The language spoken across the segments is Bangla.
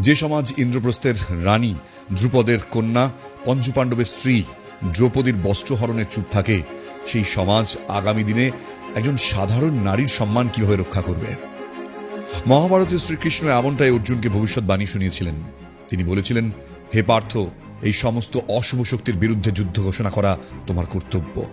যে সমাজ ইন্দ্রপ্রস্থের রানী, ধ্রুপদের কন্যা, পঞ্চপাণ্ডবের স্ত্রী, দ্রৌপদীর বস্ত্রহরণে চুপ থাকে, সেই সমাজ আগামী দিনে একজন সাধারণ নারীর সম্মান কীভাবে রক্ষা করবে? মহাভারতে শ্রীকৃষ্ণ এমনটাই অর্জুনকে ভবিষ্যৎবাণী শুনিয়েছিলেন। তিনি বলেছিলেন, হে পার্থ, এই সমস্ত অশুভ শক্তির বিরুদ্ধে যুদ্ধ ঘোষণা করা তোমার কর্তব্য।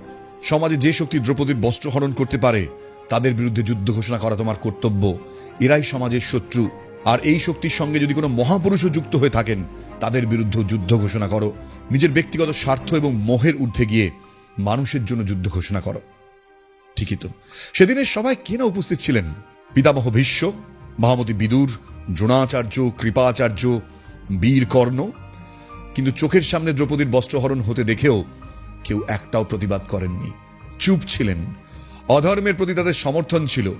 সমাজে যে শক্তি দ্রৌপদীর বস্ত্রহরণ করতে পারে, তাদের বিরুদ্ধে যুদ্ধ ঘোষণা করা তোমার কর্তব্য। এরাই সমাজের শত্রু। আর এই শক্তির সঙ্গে যদি কোনো মহাপুরুষও যুক্ত হয়ে থাকেন, তাদের বিরুদ্ধে যুদ্ধ ঘোষণা করো। নিজের ব্যক্তিগত স্বার্থ এবং মোহের ঊর্ধ্বে গিয়ে মানুষের জন্য যুদ্ধ ঘোষণা করো। ঠিকই তো। সেদিনের সবাই কে না উপস্থিত ছিলেন? পিতামহ ভীষ্ম, মহামতি বিদুর, দ্রোণাচার্য, কৃপাচার্য বীর কর্ণ কিন্তু চোখের সামনে দ্রৌপদীর বস্ত্রহরণ হতে দেখেও কেউ একটাও প্রতিবাদ করেননি। চুপ ছিলেন। অধর্মের প্রতি তাদের সমর্থন ছিল।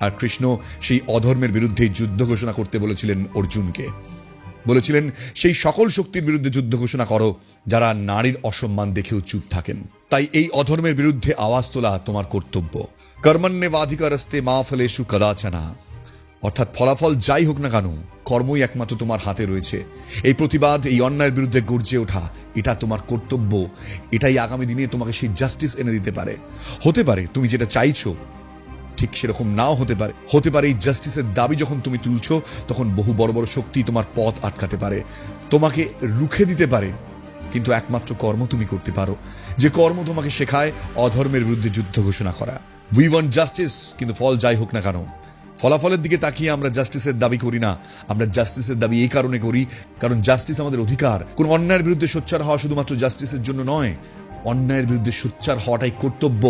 আর কৃষ্ণ সেই অধর্মের বিরুদ্ধে যুদ্ধ ঘোষণা করতে বলেছিলেন অর্জুনকে। বলেছিলেন, সেই সকল শক্তির বিরুদ্ধে যুদ্ধ ঘোষণা করো, যারা নারীর অসম্মান দেখেও চুপ থাকেন। তাই এই অধর্মের বিরুদ্ধে আওয়াজ তোলা তোমার কর্তব্য। কর্মণ্যে বাধিকারস্তে মা ফলেশু কদাচনা। অর্থাৎ ফলাফল যাই হোক না কেন, কর্মই একমাত্র তোমার হাতে রয়েছে। এই প্রতিবাদ, এই অন্যায়ের বিরুদ্ধে গর্জে ওঠা, এটা তোমার কর্তব্য। এটাই আগামী দিনে তোমাকে সেই জাস্টিস এনে দিতে পারে। হতে পারে, তুমি যেটা চাইছো ঠিক সেরকম নাও হতে পারে। হতে পারে এই জাস্টিসের দাবি যখন তুমি তুলছো, তখন বহু বড় বড় শক্তি তোমার পথ আটকাতে পারে। তোমাকে রুখে দিতে পারে, কিন্তু একমাত্র কর্ম তুমি করতে পারো। যে কর্ম তোমাকে শেখায়, অধর্মের বিরুদ্ধে যুদ্ধ ঘোষণা করা। উই ওয়ান্ট জাস্টিস কিন্তু ফল যাই হোক না কেন। ফলাফলের দিকে তাকিয়ে আমরা জাস্টিসের দাবি করি না। আমরা জাস্টিসের দাবি এই কারণে করি, কারণ জাস্টিস আমাদের অধিকার। কোন অন্যায়ের বিরুদ্ধে সোচ্চার হওয়া শুধুমাত্র জাস্টিসের জন্য নয় অন্যায়ের বিরুদ্ধে সোচ্চার হওয়াটাই কর্তব্য।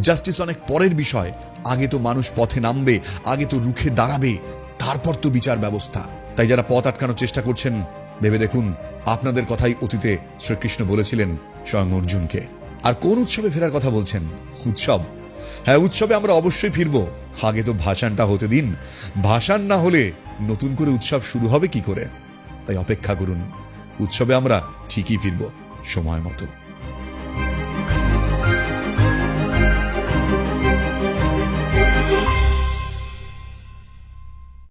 জাস্টিস অনেক পরের বিষয়। আগে তো মানুষ পথে নামবে, আগে তো রুখে দাঁড়াবে, তারপর তো বিচার ব্যবস্থা। তাই যারা পথ আটকানোর চেষ্টা করছেন, ভেবে দেখুন, আপনাদের কথাই অতীতে শ্রীকৃষ্ণ বলেছিলেন স্বয়ং অর্জুনকে। আর কোন উৎসবে ফেরার কথা বলছেন? উৎসব। হ্যাঁ উৎসবে আমরা অবশ্যই ফিরবো। আগে তো ভাসানটা হতে দিন। ভাসান না হলে নতুন করে উৎসব শুরু হবে কি করে? তাই অপেক্ষা করুন। উৎসবে আমরা ঠিকই ফিরবো, সময় মতো।